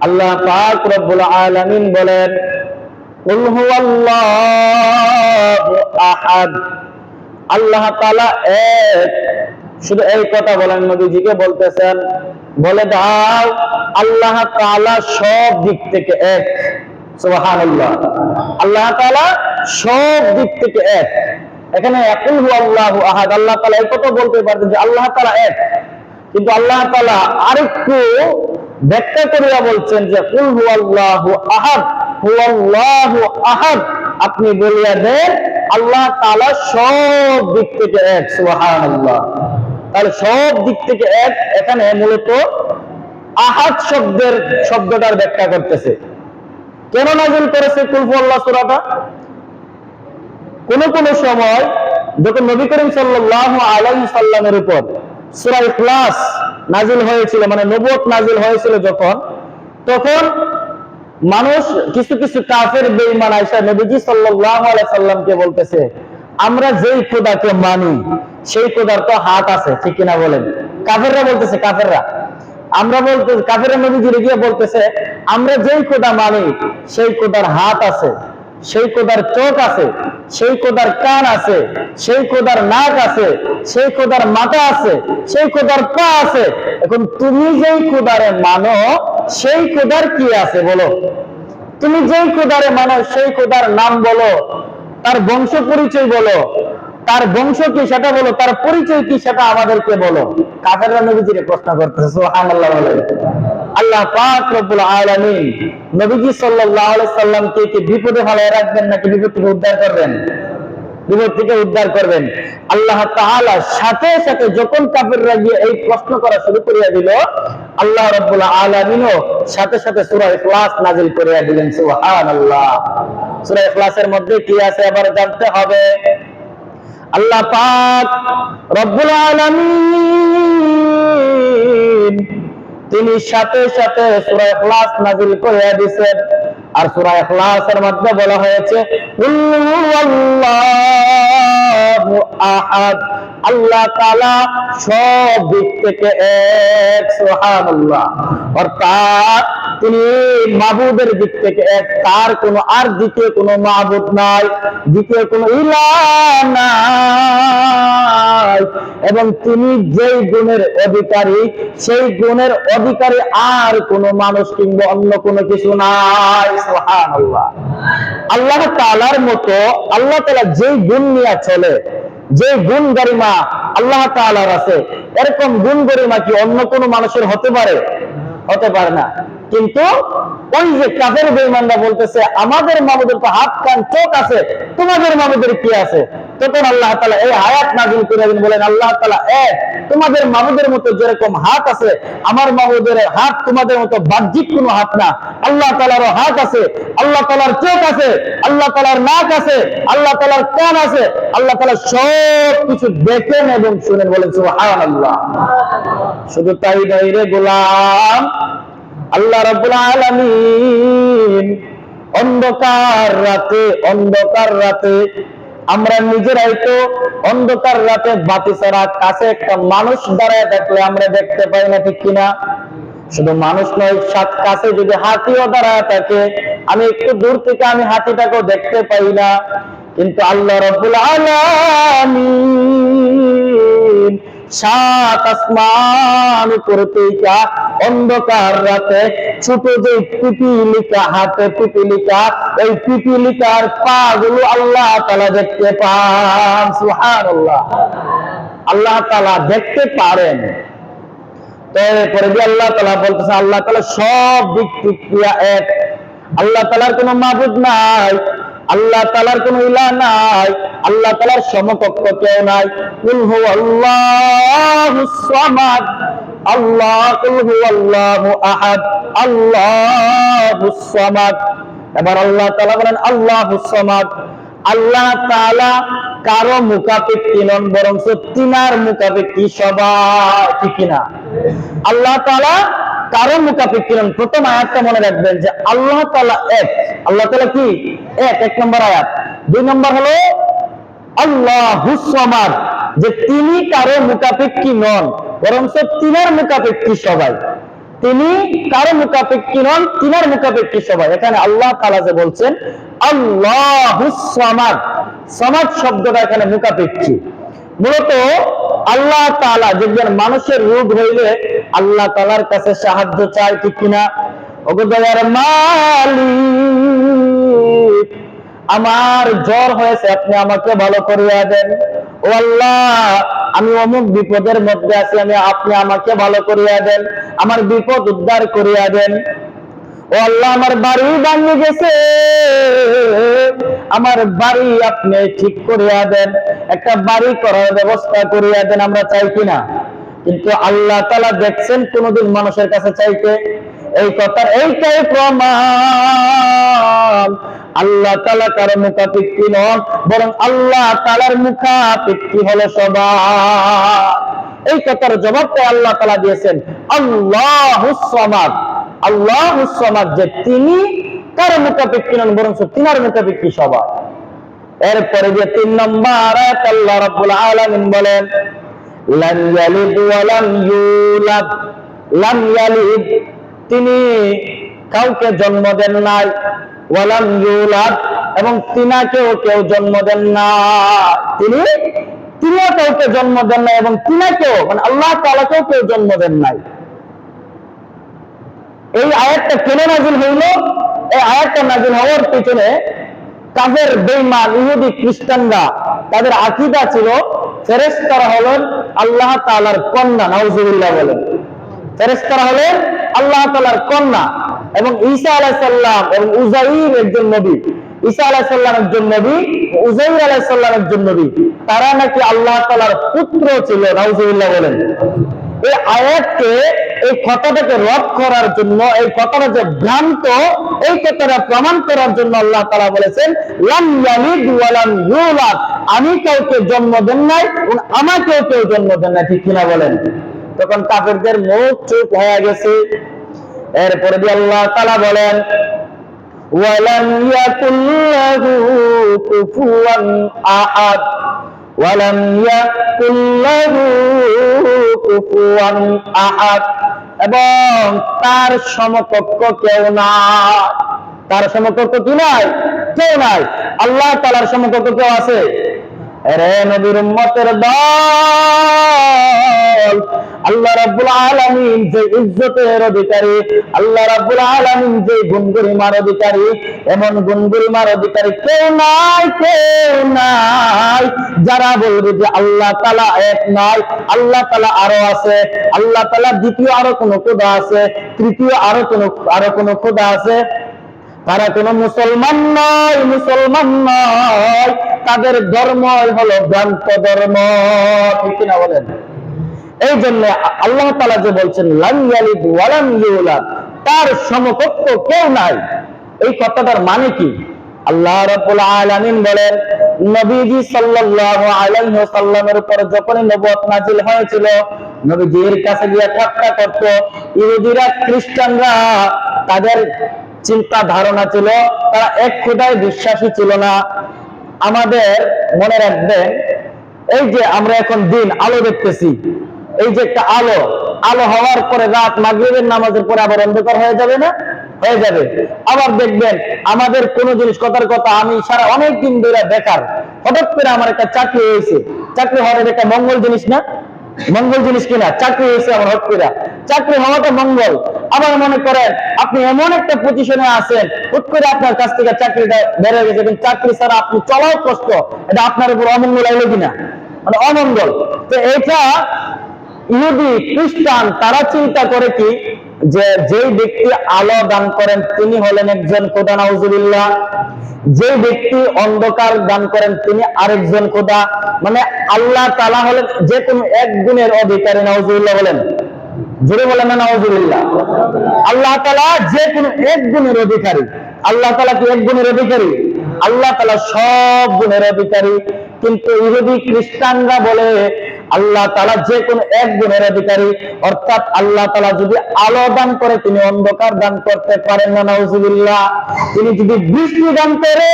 আল্লাহ পাক রব্বুল আলামিন বলেন, কুল হুয়াল্লাহু আহাদ। আল্লাহ তাআলা এক, শুধু এই কথা বলেন, নবীজিকে বলতেছেন, বলে দাও, আল্লাহ তাআলা সব দিক থেকে এক। সুবহানাল্লাহ। আল্লাহ তাআলা সব দিক থেকে এক। এখানে একুল হু আল্লাহু আহাদ, আল্লাহ তাআলা এই কথা বলতে পারতেন যে আল্লাহ তাআলা এক। কিন্তু আল্লাহ তাআলা আরেকটু ব্যাখ্যা করিয়া বলছেন যে আহাদ আপনি বলিয়া দেন, আল্লাহ তাআলা সব দিক থেকে এক, সুবহানাল্লাহ। তাহলে সব দিক থেকে এক, এখানে মূলত আহাদ শব্দের শব্দটার ব্যাখ্যা করতেছে। কেন নাজিল করেছে কুলফু আল্লাহ সূরাটা? কোন কোন সময় যখন নবী করিম সাল্লাল্লাহু আলাইহি সাল্লামের উপর সূরা ইখলাস নাজিল হয়েছিল মানে নবুয়ত নাজিল হয়েছিল যখন, তখন মানুষ কিছু কিছু কাফের বেঈমান আয়েশা নবীজি আলাইহি সাল্লামকে বলতেছে, আমরা যেই খোদাকে মানি, সেই খোদার তো হাত আছে, ঠিক কিনা বলেন? কাফেররা বলতেছে, কাফেররা। আমরা বলতে, কাফেররা নবীজির গিয়ে বলতেছে, আমরা যেই খোদা মানি, সেই খোদার হাত আছে। সেই কোদার চোখ আছে, সেই কোদার কান আছে, সেই কোদার নাক আছে, সেই কোদার মাথা আছে, সেই কোদার পা আছে। এখন তুমি যেই কোদারে মানো, সেই কোদার কি আছে বলো? তুমি যেই কোদারে মানো, সেই কোদার নাম বলো। তার বংশ পরিচয় বলো। তার বংশ কি সেটা বলো, তার পরিচয় কি সেটা আমাদেরকে বলো। কাফেররা প্রশ্ন করতেছে, সুবহানাল্লাহ আল্লাহ পাক রব্বুল আলামিন নবীজি সাল্লাল্লাহু আলাইহি কি বিপদে ফেলায় রাখবেন নাকি বিপদ থেকে উদ্ধার করবেন? বিপদ থেকে উদ্ধার করবেন। আল্লাহ তাআলা সাথে সাথে যখন কাফেররা গিয়ে এই প্রশ্ন করা শুরু করিয়া দিল, আল্লাহ রাব্বুল আলামিনও সাথে সাথে সূরা ইখলাস নাজিল করিয়া দিলেন, সুবহানাল্লাহ। সূরা ইখলাসের মধ্যে কি আছে আবার জানতে হবে। আল্লাহ পাক রব্বুল আলামিন তিনি সাথে সাথে সূরা ইখলাস নাযিল করে দিয়েছেন আর সূরা ইখলাসের মধ্যে বলা হয়েছে আহাদ। আল্লাহ তাআলা সব দিক থেকে এক, সুবহানাল্লাহ। অর্থাৎ তিনি মাবুদের দিক থেকে এক, তার কোনো আর দ্বিতীয় কোনো মাবুদ নাই, দ্বিতীয় কোনো নাই। এবং তিনি যেই গুণের অধিকারী, সেই গুণের অধিকারী আর কোনো মানুষ কিংবা অন্য কোনো কিছু নাই আল্লাহ তাআলার মতো, আল্লাহ তাআলা যেই গুণ নিয়ে চলে যে গুণ গরিমা আল্লাহ তাআলার আছে, এরকম গুণ গরিমা কি অন্য কোনো মানুষের হতে পারে? হতে পারে না। কিন্তু ওই যে কাফের বেঈমানরা বলতেছে, আমাদের মাবুদের তো হাত, কান, চোখ আছে, তোমাদের মাবুদের কি আছে? তখন আল্লাহ তাআলা এই আয়াত নাযিল করে দিন বলেন, আল্লাহ তাআলা এক তোমাদের মাবুদের মতো যেরকম হাত আছে, আমার মাবুদের হাত তোমাদের মতো বাহ্যিক কোনো হাত না। আল্লাহ তাআলারও হাত আছে, আল্লাহ তাআলার চোখ আছে, আল্লাহ তাআলার নাক আছে, আল্লাহ তাআলার কান আছে, আল্লাহ তাআলা সব কিছু দেখেন এবং শুনেন, বলেন, সুবহানাল্লাহ। শুধু তাই নয় রে গোলাম আল্লাহ রাব্বুল আলামিন অন্ধকার রাতে অন্ধকার রাতে আমরা নিজেরাই তো অন্ধকার রাতে বাতি ছাড়া কাছে একটা মানুষ দাঁড়ায় থাকলে আমরা দেখতে পাই না ঠিক কিনা। শুধু মানুষ নয়, সাত কাছে যদি হাতিও দাঁড়ায় থাকে, আমি একটু দূর থেকে আমি হাতিটাকেও দেখতে পাই না। কিন্তু আল্লাহ রব্বুল আলামিন সাত আসমান করতে অন্ধকার রাতে ছোট যে পিপিলিকা হাতে পিপিলিকা ওই পিপিলিকার পা গুলো আল্লাহ তালা দেখতে পান সুহান আল্লাহ তালা দেখতে পারেন। তারপরে যে আল্লাহ তালা বলতেছে, আল্লাহ তালা সব দিক প্রক্রিয়া এক। আল্লাহ তালার কোনো মাবুদ নাই। আল্লাহ তালার কোন ইলা নাই, আল্লাহ তালার সমকক্ষ কেউ নাই। কুল হু আল্লাহু আল্লাহ কুল হু আল্লাহু আহাদ আল্লাহু এবার আল্লাহ তাআলা বলেন, আল্লাহু সামাদ। আল্লাহ তালা কারও মুখাপেক্ষি নন বরং তিনার মুখাপেক্ষি সবাই ঠিক কিনা। আল্লাহ তাআলা কারও মুখাপেক্ষি নন প্রথম আয়াতটা মনে রাখবেন যে আল্লাহ তাআলা এক। আল্লাহ তাআলা কি? এক এক নম্বর আয়াত। দুই নম্বর হলো, আল্লাহ হুসমাদ যে তিনি কারও মুখাপেক্ষি নন বরং তিনার মুখাপেক্ষি সবাই। তিনি কারও মুখাপেক্ষী নন, তিনার মুখাপেক্ষী সবাই। এখানে আল্লাহ তালা যে বলছেন, আল্লাহ সমাদ সমাজ শব্দটা এখানে মুখাপেক্ষী মূলত আল্লাহ তালা দেখবেন মানুষের রোগ হইলে আল্লাহ তালার কাছে সাহায্য চায়, ঠিক কিনা? আমার জ্বর হয়েছে, আপনি আমাকে ভালো করিয়া দেন। ও আল্লাহ, আমি অমুক বিপদের মধ্যে আছি, আমি, আপনি আমাকে ভালো করিয়া দেন, আমার বিপদ উদ্ধার করিয়া দেন। আল্লাহ, আমার বাড়ি ভাঙে গেছে। আমার বাড়ি আপনি ঠিক করিয়া দেন, একটা বাড়ি করার ব্যবস্থা করিয়া দেন, আমরা চাই কিনা? কিন্তু আল্লাহ তালা দেখছেন কোনদিন মানুষের কাছে চাইতে। এই কথার এইটাই প্রমাণ। আল্লাহ তালা কারও মুখাপেক্ষী নন, বরং আল্লাহ তালার মুখাপেক্ষী হলো সবার। এই কথার জবাবটা আল্লাহ তালা দিয়েছেন, আল্লাহ সমাদ। আল্লাহ সমাদ যে তিনি কারও মুখাপেক্ষী নন তিনার মুখাপেক্ষী সবার? এরপরে যে তিন নম্বর আল্লাহ বলেন লাম ইয়ালিদ ওয়া লাম ইউলাদ। লাম ইয়ালিদ, তিনি কাউকে জন্ম দেন নাই। ওয়ালাম ইউলাদ, এবং তিনাকেও কেউ জন্ম দেন না। তিনি, তিনিও কাউকে জন্ম দেন নাই এবং তিনাকেও মানে আল্লাহ তাআলাকেও কেউ জন্ম দেন নাই। এই আয়াতটা কেন নাজিল হইল? এই আয়াতটা নাজিল হওয়ার পিছনে কাজের বেইমান ইহুদি, খ্রিস্টানরা তাদের আকিদা ছিল ফেরেস্তারা হলেন আল্লাহ তালার কন্যা, নাউজুবিল্লাহ বলেন। ফেরেস্তারা হলেন আল্লাহ তাআলার কন্যা এবং ঈসা আলাইহিস সালাম এবং উজাইর একজন নবী। ঈসা আলাইহিস সালাম একজন নবী উজাইর আলাইহিস সালাম একজন নবী। তারা নাকি আল্লাহ তাআলার পুত্র ছিল, নাউজুবিল্লাহ বলেন। এই আয়াতকে, এই কথাটাকে রদ করার জন্য, এই কথাটা যে ভ্রান্ত, এই কথাটা প্রমাণ করার জন্য আল্লাহ তাআলা বলেছেন, লাম ইয়ালিদ ওয়া ইউলাদ। আমি কাউকে জন্ম দেন নাই আমাকেও কেউ জন্ম দেন নাই, ঠিক কিনা বলেন? তখন কাফেরদের মুখ চুপ হয়ে গেছে। এরপরে দিয়ে আল্লাহ তাআলা বলেন ওয়ালাম ইয়াকুল লাহু কুফুয়ান আহাদ। ওয়ালাম يكن له كفوا احد এবং তার সমকক্ষ কেউ নাই। তার সমকক্ষ কি নাই? কেউ নাই। আল্লাহ তালার সমকক্ষ কেউ আছে? রে নবীর উম্মতের দল। আল্লাহ রাব্বুল আলামিন যে ইজ্জতের অধিকারী, আল্লাহ রাব্বুল আলামিন যে গুণগরিমার অধিকারী, এমন গুণগরিমার অধিকারী কেউ নাই কেউ নাই। যারা বলবে যে আল্লাহ তাআলা এক নয়, আল্লাহ তাআলা আরও আছে, আল্লাহ তাআলা দ্বিতীয় আরও কোনো খোদা আছে, তৃতীয় আরও কোনো আরও কোনো খোদা আছে। তারা কোন মুসলমান নয় মুসলমান নয়। তাদের ধর্ম হলো ভ্রান্ত ধর্ম, ঠিক কিনা বলেন? এই জন্য আল্লাহ তালা যে বলছেন, লাম ইয়ালিদ ওয়ালাম ইউলাদ। তার সমকক্ষ কেউ নাই। এই কথাটার মানে কি? আল্লাহ রাব্বুল আলামিন বলেন, নবীজি সাল্লাল্লাহু আলাইহি ওয়াসাল্লামের উপর যখনই নবুয়ত নাজিল হয়েছিল, নবীজির কাছে গিয়ে ঠাট্টা করত। ইহুদিরা, খ্রিস্টানরা তাদের চিন্তা ধারণা ছিল, তারা এক খোদায় বিশ্বাসী ছিল না। আমাদের মনে রাখবেন, এই যে আমরা এখন দিন আলো দেখতেছি এই যে একটা আলো আলো হওয়ার পরে রাত মাগরিবের নামাজের পরে আবার অন্ধকার হয়ে যাবে না? হয়ে যাবে। আবার দেখবেন, আমাদের কোন জিনিস কথার কথা আমি সারা অনেক দিন ধরে বেকার। হঠাৎ করে আমার একটা চাকরি হয়েছে। চাকরি হওয়ার একটা মঙ্গল জিনিস না? মঙ্গল জিনিস কিনা? চাকরি হয়েছে আমার হট করে। চাকরি হওয়াটা মঙ্গল। আবার মনে করেন, আপনি এমন একটা পজিশনে আছেন, হুট করে আপনার কাছ থেকে চাকরিটা বেড়ে গেছে কিন্তু চাকরি ছাড়া আপনি চলাও কষ্ট। এটা আপনার উপর অমঙ্গল আইলো কিনা? মানে অমঙ্গল। তো এটা ইহুদি, খ্রিস্টান, তারা চিন্তা করে কি? যে যেই ব্যক্তি আলো দান করেন, তিনি হলেন একজন খোদা, নাউজুবিল্লাহ। যে ব্যক্তি অন্ধকার দান করেন, তিনি আরেকজন খোদা। মানে আল্লাহ তালা হলেন যে কোনো এক গুণের অধিকারী, নাউজুবিল্লাহ বলেন। জোরে বলেন না আল্লাহ তালা যে কোনো এক গুণের অধিকারী। আল্লাহ তালা কি এক গুণের অধিকারী? আল্লাহ তালা সব গুণের অধিকারী। কিন্তু ইহুদি, খ্রিস্টানরা বলে আল্লাহ তালা যে কোনো এক গুণের অধিকারী, অর্থাৎ আল্লাহ তালা যদি আলো দান করে, তিনি অন্ধকার দান করতে পারেন না, নাউজুবিল্লাহ। তিনি যদি বৃষ্টি দান করে,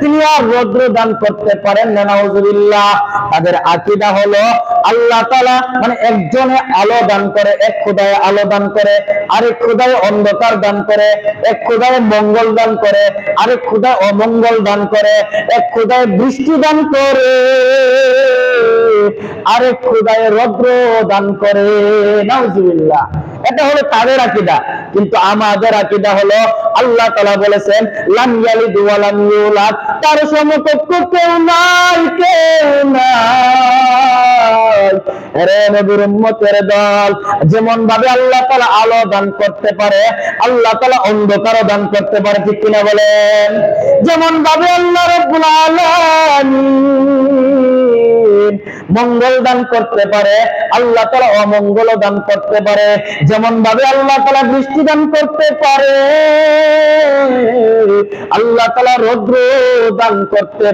তিনি আর রৌদ্র দান করতে পারেন না, নাউজুবিল্লাহ। তাদের আকীদা হলো, আল্লাহ তালা মানে একজনে আলো দান করে, এক খোদায় আলো দান করে, আরেক খোদায় অন্ধকার দান করে, এক খোদায় মঙ্গল দান করে, আরেক খোদায় অমঙ্গল দান করে, এক খোদায় বৃষ্টি দান করে। আরেক খোদায় রৌদ্র দান করে, নাউজুবিল্লাহ। এটা হলো তাদের আকীদা। কিন্তু আমাদের আকীদা হলো আল্লাহ তাআলা বলেছেন লাম ইয়ালিদ ওয়া লাম ইউলাদ। তার সমকক্ষ কেউ নাই কেউ নাই। রে নবীর উম্মতের দল যেমন ভাবে আল্লাহ তাআলা আলো দান করতে পারে, আল্লাহ তাআলা অন্ধকার দান করতে পারে, ঠিক কিনা বলেন? যেমন ভাবে আল্লাহ রাব্বুল আলামিন মঙ্গল দান করতে পারে, আল্লাহ তালা অমঙ্গল দান করতে পারে। যেমন ভাবে আল্লাহ তালা বৃষ্টি দান করতে পারে, আল্লাহ তালা রৌদ্র দান করতে